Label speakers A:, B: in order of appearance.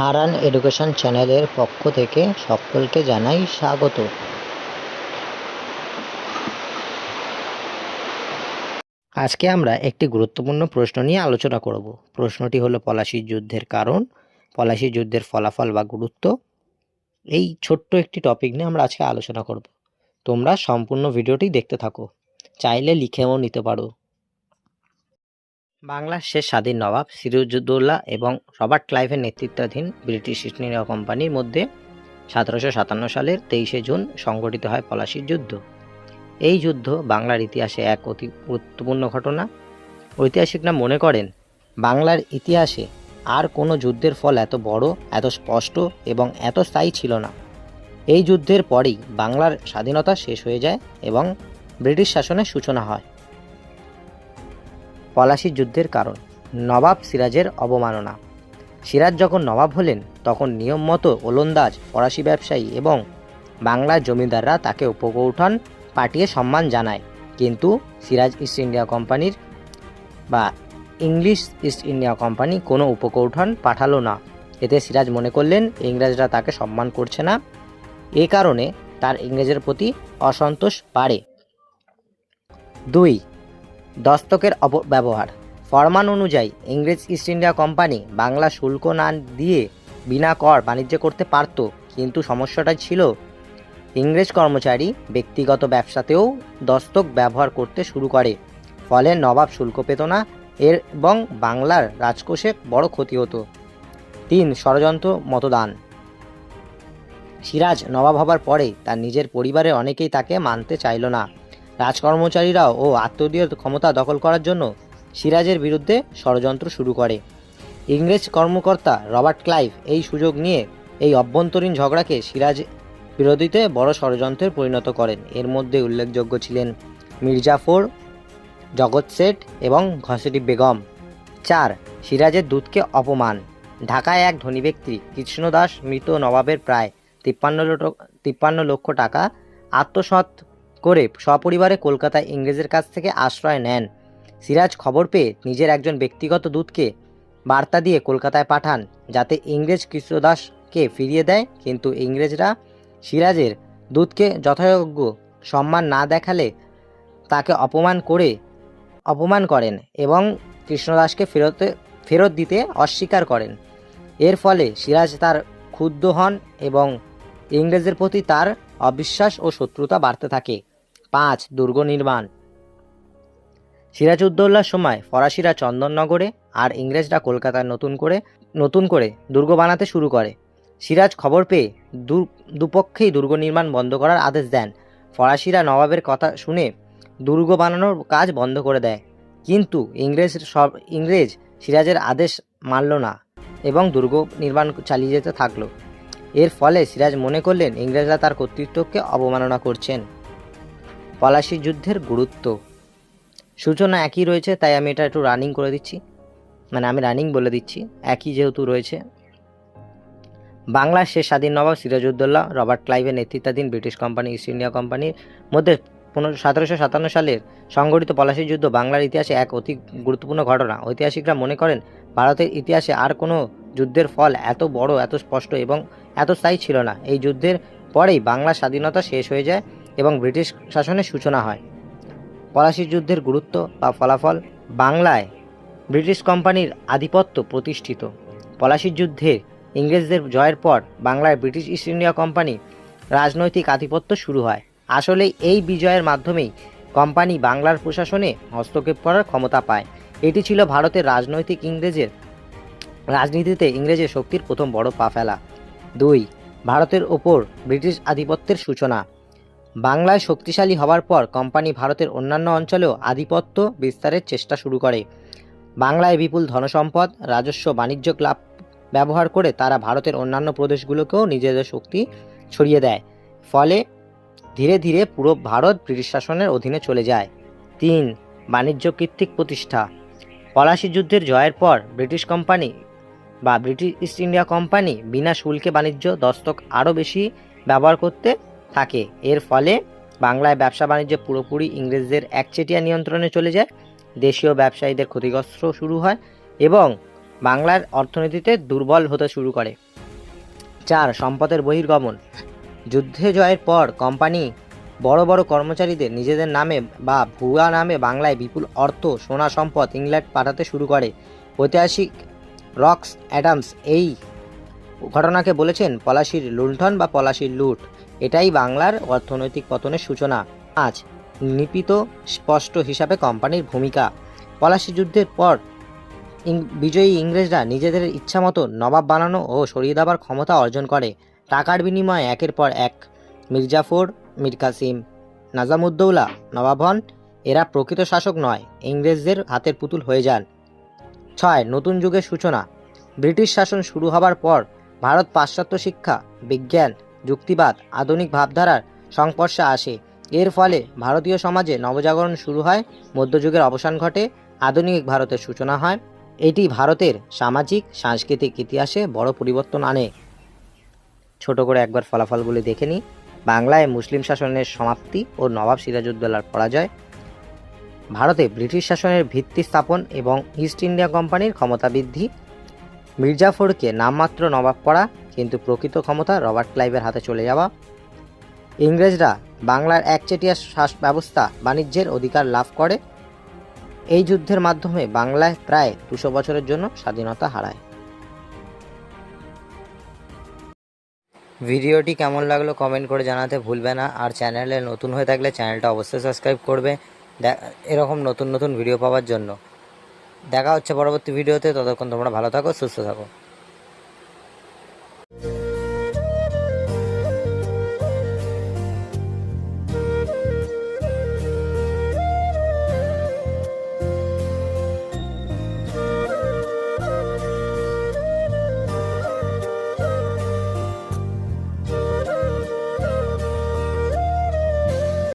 A: হারান education চ্যানেলের পক্ষ থেকে সকলকে জানাই স্বাগত। আজকে আমরা একটি গুরুত্বপূর্ণ প্রশ্ন নিয়ে আলোচনা করব। প্রশ্নটি হলো পলাশির যুদ্ধের কারণ পলাশির যুদ্ধের ফলাফল বা গুরুত্ব। এই ছোট্ট একটি টপিক নিয়ে আমরা আজকে আলোচনা করব। তোমরা সম্পূর্ণ ভিডিওটি দেখতে থাকো। চাইলে লিখেও নিতে পারো। বাংলার শেষ স্বাধীন নবাব সিরাজউদ্দৌলা এবং রবার্ট ক্লাইভের নেতৃত্বাধীন ব্রিটিশ ইস্ট ইন্ডিয়া কোম্পানির মধ্যে সতেরোশো সাতান্ন সালের তেইশে জুন সংঘটিত হয় পলাশির যুদ্ধ। এই যুদ্ধ বাংলার ইতিহাসে এক অতি গুরুত্বপূর্ণ ঘটনা। ঐতিহাসিকরা মনে করেন, বাংলার ইতিহাসে আর কোনো যুদ্ধের ফল এত বড়, এত স্পষ্ট এবং এত স্থায়ী ছিল না। এই যুদ্ধের পরেই বাংলার স্বাধীনতা শেষ হয়ে যায় এবং ব্রিটিশ শাসনের সূচনা হয়। পলাশির যুদ্ধের কারণ, নবাব সিরাজের অবমাননা। সিরাজ যখন নবাব হলেন, তখন নিয়ম মতো ওলন্দাজ, ফরাসি ব্যবসায়ী এবং বাংলার জমিদাররা তাকে উপকৌঠন পাঠিয়ে সম্মান জানায়। কিন্তু সিরাজ ইস্ট ইন্ডিয়া কোম্পানির বা ইংলিশ ইস্ট ইন্ডিয়া কোম্পানি কোনো উপকৌঠন পাঠালো না। এতে সিরাজ মনে করলেন, ইংরেজরা তাকে সম্মান করছে না। এ কারণে তার ইংরেজের প্রতি অসন্তোষ বাড়ে। দুই দস্তকের অপব্যবহার ফরমান অনুযায়ী ইংরেজ ইস্ট ইন্ডিয়া কোম্পানি বাংলা শুল্ক না দিয়ে বিনা কর বাণিজ্য করতে পারত, কিন্তু সমস্যাটা ছিল ইংরেজ কর্মচারী ব্যক্তিগত ব্যবসাতেও দস্তক ব্যবহার করতে শুরু করে, ফলে নবাব শুল্ক পেত না এর এবং বাংলার রাজকোষে বড় ক্ষতি হতো। তিন, ষড়যন্ত্র মতদান। সিরাজ নবাব হবার পরে তার নিজের পরিবারের অনেকেই তাকে মানতে চাইল না। রাজকর্মচারীরাও ও আত্মীয় ক্ষমতা দখল করার জন্য সিরাজের বিরুদ্ধে ষড়যন্ত্র শুরু করে। ইংরেজ কর্মকর্তা রবার্ট ক্লাইভ এই সুযোগ নিয়ে এই অভ্যন্তরীণ ঝগড়াকে সিরাজ বিরোধীতে বড় ষড়যন্ত্রে পরিণত করেন। এর মধ্যে উল্লেখযোগ্য ছিলেন মির্জাফর জগৎ শেঠ এবং ঘসেটি বেগম। চার, সিরাজের দূতকে অপমান। ঢাকায় এক ধনী ব্যক্তি কৃষ্ণদাস মৃত নবাবের প্রায় তিপ্পান্ন তিপ্পান্ন লক্ষ টাকা আত্মসৎ করে সপরিবারে কলকাতায় ইংরেজের কাছ থেকে আশ্রয় নেন। সিরাজ খবর পেয়ে নিজের একজন ব্যক্তিগত দূতকে বার্তা দিয়ে কলকাতায় পাঠান, যাতে ইংরেজ কৃষ্ণদাসকে ফিরিয়ে দেয়। কিন্তু ইংরেজরা সিরাজের দূতকে যথাযোগ্য সম্মান না দেখালে তাকে অপমান করে, অপমান করেন এবং কৃষ্ণদাসকে ফেরতে, ফেরত দিতে অস্বীকার করেন। এর ফলে সিরাজ তার ক্ষুব্ধ হন এবং ইংরেজের প্রতি তার অবিশ্বাস ও শত্রুতা বাড়তে থাকে। পাঁচ দুর্গ নির্মাণ। সিরাজউদ্দৌলার সময় ফরাসিরা চন্দননগরে আর ইংরেজরা কলকাতায় নতুন করে নতুন করে দুর্গ বানাতে শুরু করে। সিরাজ খবর পেয়ে দুপক্ষেই দুর্গ নির্মাণ বন্ধ করার আদেশ দেন। ফরাসিরা নবাবের কথা শুনে দুর্গ বানানোর কাজ বন্ধ করে দেয়। কিন্তু ইংরেজ সব, ইংরেজ সিরাজের আদেশ মানল না এবং দুর্গ নির্মাণ চালিয়ে যেতে থাকল। এর ফলে সিরাজ মনে করলেন ইংরেজরা তার কর্তৃত্বকে অবমাননা করছেন। পলাশি যুদ্ধের গুরুত্ব। সূচনা একই রয়েছে, তাই আমি এটা একটু রানিং করে দিচ্ছি। মানে আমি রানিং বলে দিচ্ছি, একই যেহেতু রয়েছে। বাংলার শেষ স্বাধীন নবাব সিরাজউদ্দৌলা, রবার্ট ক্লাইভের নেতৃত্বাধীন ব্রিটিশ কোম্পানি, ইস্ট ইন্ডিয়া কোম্পানির মধ্যে পনেরো, সতেরোশো সাতান্ন সালের সংগঠিত পলাশী যুদ্ধ বাংলার ইতিহাসে এক অতি গুরুত্বপূর্ণ ঘটনা। ঐতিহাসিকরা মনে করেন, ভারতের ইতিহাসে আর কোনো যুদ্ধের ফল এত বড়, এত স্পষ্ট এবং এত স্থায়ী ছিল না। এই যুদ্ধের পরেই বাংলার স্বাধীনতা শেষ হয়ে যায়। এবং ব্রিটিশ শাসনের সূচনা হয়। পলাশির যুদ্ধের গুরুত্ব বা ফলাফল বাংলায় ব্রিটিশ কোম্পানির আধিপত্য প্রতিষ্ঠিত। পলাশির যুদ্ধে ইংরেজদের জয়ের পর বাংলায় ব্রিটিশ ইস্ট ইন্ডিয়া কোম্পানি রাজনৈতিক আধিপত্য শুরু হয়। আসলে এই বিজয়ের মাধ্যমেই কোম্পানি বাংলার প্রশাসনে হস্তক্ষেপ করার ক্ষমতা পায়। এটি ছিল ভারতের রাজনৈতিক ইংরেজের রাজনীতিতে ইংরেজের শক্তির প্রথম বড় পা ফেলা। দুই, ভারতের ওপর ব্রিটিশ আধিপত্যের সূচনা। বাংলায় শক্তিশালী হওয়ার পর কোম্পানি ভারতের অন্যান্য অঞ্চলেও আধিপত্য বিস্তারের চেষ্টা শুরু করে। বাংলায় বিপুল ধনসম্পদ, রাজস্ব, বাণিজ্য লাভ ব্যবহার করে তারা ভারতের অন্যান্য প্রদেশগুলোকেও নিজেদের শক্তি ছড়িয়ে দেয়। ফলে ধীরে ধীরে পুরো ভারত ব্রিটিশ শাসনের অধীনে চলে যায়। তিন, বাণিজ্য কৃত্তিক প্রতিষ্ঠা। পলাশি যুদ্ধের জয়ের পর ব্রিটিশ কোম্পানি বা ব্রিটিশ ইস্ট ইন্ডিয়া কোম্পানি বিনা শুল্কে বাণিজ্য, দস্তক আরও বেশি ব্যবহার করতে থাকে। এর ফলে বাংলায় ব্যবসা বাণিজ্য পুরোপুরি ইংরেজদের একচেটিয়া নিয়ন্ত্রণে চলে যায়। দেশীয় ব্যবসায়ীদের ক্ষতিগ্রস্ত শুরু হয় এবং বাংলার অর্থনীতিতে দুর্বল হতে শুরু করে। চার, সম্পদের বহির্গমন। যুদ্ধে জয়ের পর কোম্পানি বড় বড় কর্মচারীদের নিজেদের নামে বা ভুয়া নামে বাংলায় বিপুল অর্থ, সোনা সম্পদ ইংল্যান্ড পাঠাতে শুরু করে। ঐতিহাসিক রক্স অ্যাডামস এই ঘটনাকে বলেছেন পলাশির লুণ্ঠন বা পলাশির লুট। এটাই বাংলার অর্থনৈতিক পতনের সূচনা। আজ নিপিত স্পষ্ট হিসাবে কোম্পানির ভূমিকা। পলাশি যুদ্ধের পর বিজয়ী ইংরেজরা নিজেদের ইচ্ছামতো নবাব বানানো ও সরিয়ে দেওয়ার ক্ষমতা অর্জন করে। টাকার বিনিময়ে একের পর এক মির্জাফর, মীর কাসিম, নাজামুদ্দৌলা, নবাব হন। এরা প্রকৃত শাসক নয়, ইংরেজদের হাতের পুতুল হয়ে যান। ছয়, নতুন যুগের সূচনা। ব্রিটিশ শাসন শুরু হবার পর ভারত পাশ্চাত্য শিক্ষা, বিজ্ঞান যুক্তিবাদ, আধুনিক ভাবধারার সংস্পর্শে আসে। এর ফলে ভারতীয় সমাজে নবজাগরণ শুরু হয়, মধ্যযুগের অবসান ঘটে, আধুনিক ভারতের সূচনা হয়। এটি ভারতের সামাজিক, সাংস্কৃতিক ইতিহাসে বড় পরিবর্তন আনে। ছোট করে একবার ফলাফলগুলি দেখে নিই। বাংলায় মুসলিম শাসনের সমাপ্তি ও নবাব সিরাজউদ্দৌলার পরাজয়। ভারতে ব্রিটিশ শাসনের ভিত্তি স্থাপন এবং ইস্ট ইন্ডিয়া কোম্পানির ক্ষমতা বৃদ্ধি। মির্জাফরকে নামমাত্র নবাব করা কিন্তু প্রকৃত ক্ষমতা রবার্ট ক্লাইভের হাতে চলে যাওয়া। ইংরেজরা বাংলার একচেটিয়া শ্বাস ব্যবস্থা বাণিজ্যের অধিকার লাভ করে। এই যুদ্ধের মাধ্যমে বাংলায় প্রায় দুশো বছরের জন্য স্বাধীনতা হারায়। ভিডিওটি কেমন লাগল কমেন্ট করে জানাতে ভুলবে না। আর চ্যানেলে নতুন হয়ে থাকলে চ্যানেলটা অবশ্যই সাবস্ক্রাইব করবে। এরকম নতুন নতুন ভিডিও পাওয়ার জন্য। দেখা হচ্ছে পরবর্তী ভিডিওতে। ততক্ষণ তোমরা ভালো থাকো, সুস্থ থাকো।